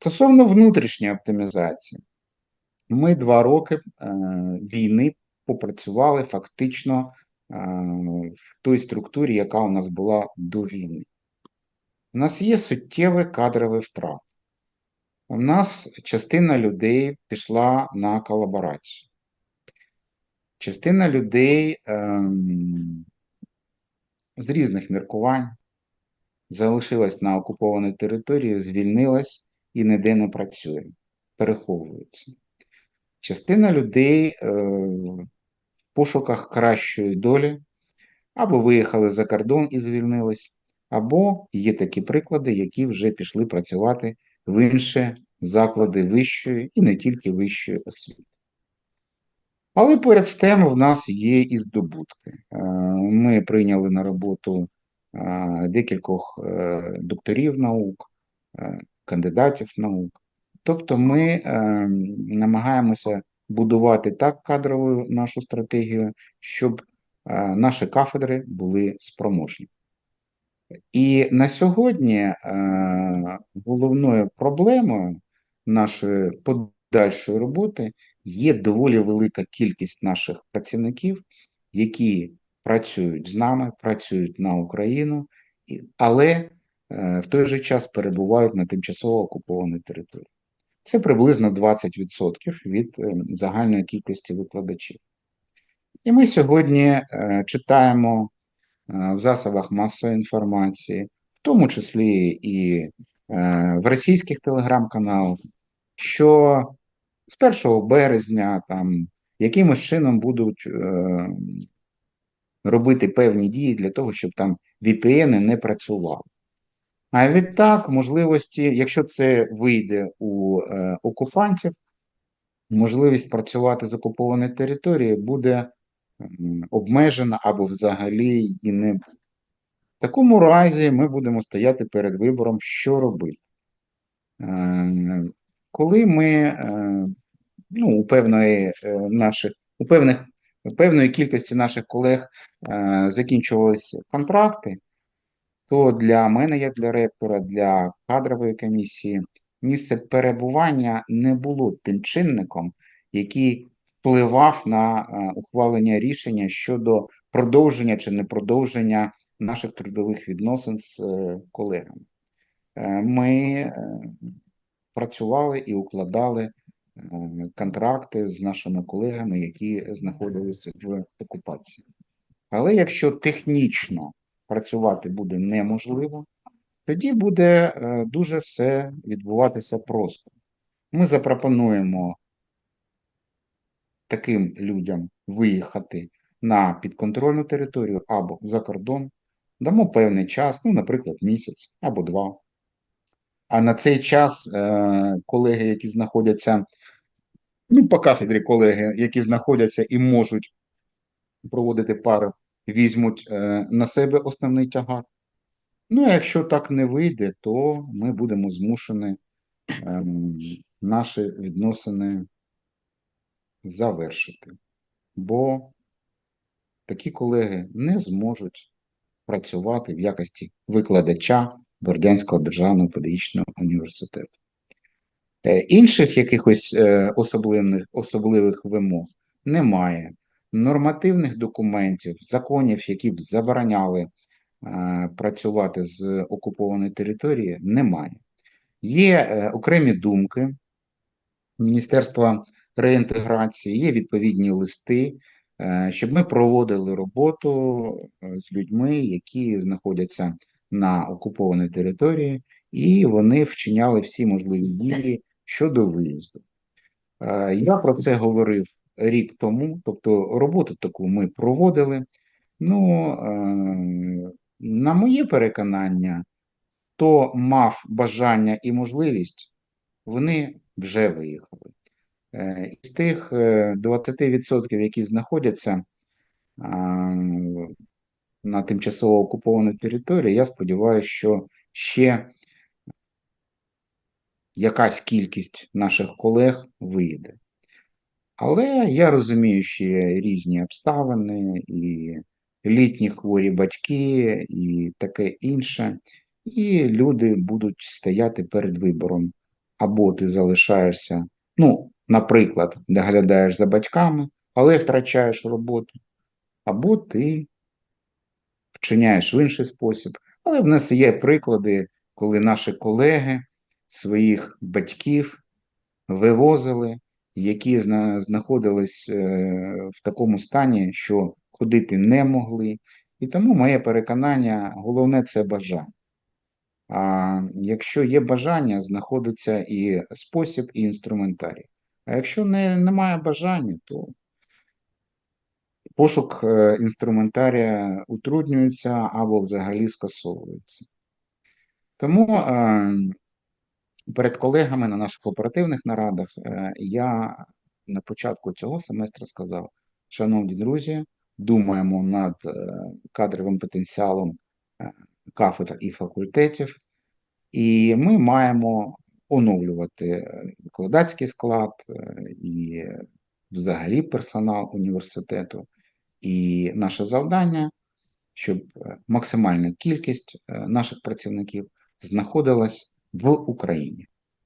Стосовно внутрішньої оптимізації, ми два роки е, війни попрацювали фактично е, в той структурі, яка у нас була до війни. У нас є суттєвий кадровий втрат. У нас частина людей пішла на колаборацію. Частина людей ем, з різних міркувань залишилась на окупованій території, звільнилась і ніде не працює, переховується. Частина людей е, в пошуках кращої долі або виїхали за кордон і звільнились, або є такі приклади, які вже пішли працювати в інші заклади вищої і не тільки вищої освіти. Але поряд з тим в нас є і здобутки. Е, ми прийняли на роботу е, декількох докторів наук, кандидатів наук. Тобто ми намагаємося будувати так кадрову нашу стратегію, щоб наші кафедри були спроможні. І на сьогодні головною проблемою нашої подальшої роботи є доволі велика кількість наших працівників, які працюють з нами, працюють на Україну, але е, в той же час перебувають на тимчасово окупованій території. Це приблизно 20% від е, загальної кількості викладачів. І ми сьогодні е, читаємо в засобах масової інформації, в тому числі і в російських телеграм-каналах, що з 1 березня там якимось чином будуть е, робити певні дії для того, щоб там VPN не працювали. А відтак, можливості, якщо це вийде у е, окупантів, можливість працювати з окупованої території буде обмежена або взагалі і не буде. В такому разі ми будемо стояти перед вибором, що робити. Е, коли ми е, ну, у певної е, наших, у певних певної кількості наших колег е, закінчувалися контракти, то для мене, як для ректора, для кадрової комісії, місце перебування не було тим чинником, який впливав на ухвалення рішення щодо продовження чи не продовження наших трудових відносин з колегами. Ми працювали і укладали е, контракти з нашими колегами, які знаходилися в окупації. Але якщо технічно працювати буде неможливо, тоді буде е, дуже все відбуватися просто. Ми запропонуємо таким людям виїхати на підконтрольну територію або за кордон, дамо певний час, ну, наприклад, місяць або два. А на цей час е, колеги, які знаходяться, ну, по кафедрі колеги, які знаходяться і можуть проводити пари, візьмуть е, на себе основний тягар. Ну, а якщо так не вийде, то ми будемо змушені ем, наші відносини завершити. Бо такі колеги не зможуть працювати в якості викладача. Бердянського державного педагогічного університету. Е, інших якихось е, особливих особливих вимог немає. Нормативних документів, законів, які б забороняли е, працювати з окупованої території, немає. Є окремі думки Міністерства реінтеграції, є відповідні листи, щоб ми проводили роботу з людьми, які знаходяться на окупованій території, і вони вчиняли всі можливі дії щодо виїзду. Е, я про це говорив рік тому, тобто роботу таку ми проводили. Ну, е, на моє переконання, хто мав бажання і можливість, вони вже виїхали. Е, із тих 20%, які знаходяться на тимчасово окупованій території, я сподіваюся, що ще якась кількість наших колег вийде. Але я розумію, що є різні обставини, і літні хворі батьки, і таке інше. І люди будуть стояти перед вибором або ти залишаєшся, ну, наприклад, доглядаєш за батьками, але втрачаєш роботу, або ти вчиняєш в інший спосіб. Але в нас є приклади, коли наші колеги своїх батьків вивозили, які знаходились е, в такому стані, що ходити не могли. І тому моє переконання, головне це бажання. А якщо є бажання, знаходиться і спосіб, і інструментарій. А якщо не, немає бажання, то пошук е, інструментарія утруднюється або взагалі скасовується. Тому е, перед колегами на наших оперативних нарадах е, я на початку цього семестру сказав: шановні друзі, думаємо над е, кадровим потенціалом е, кафедр і факультетів, і ми маємо оновлювати викладацький склад і взагалі персонал університету. І наше завдання, щоб максимальна кількість наших працівників знаходилась в Україні.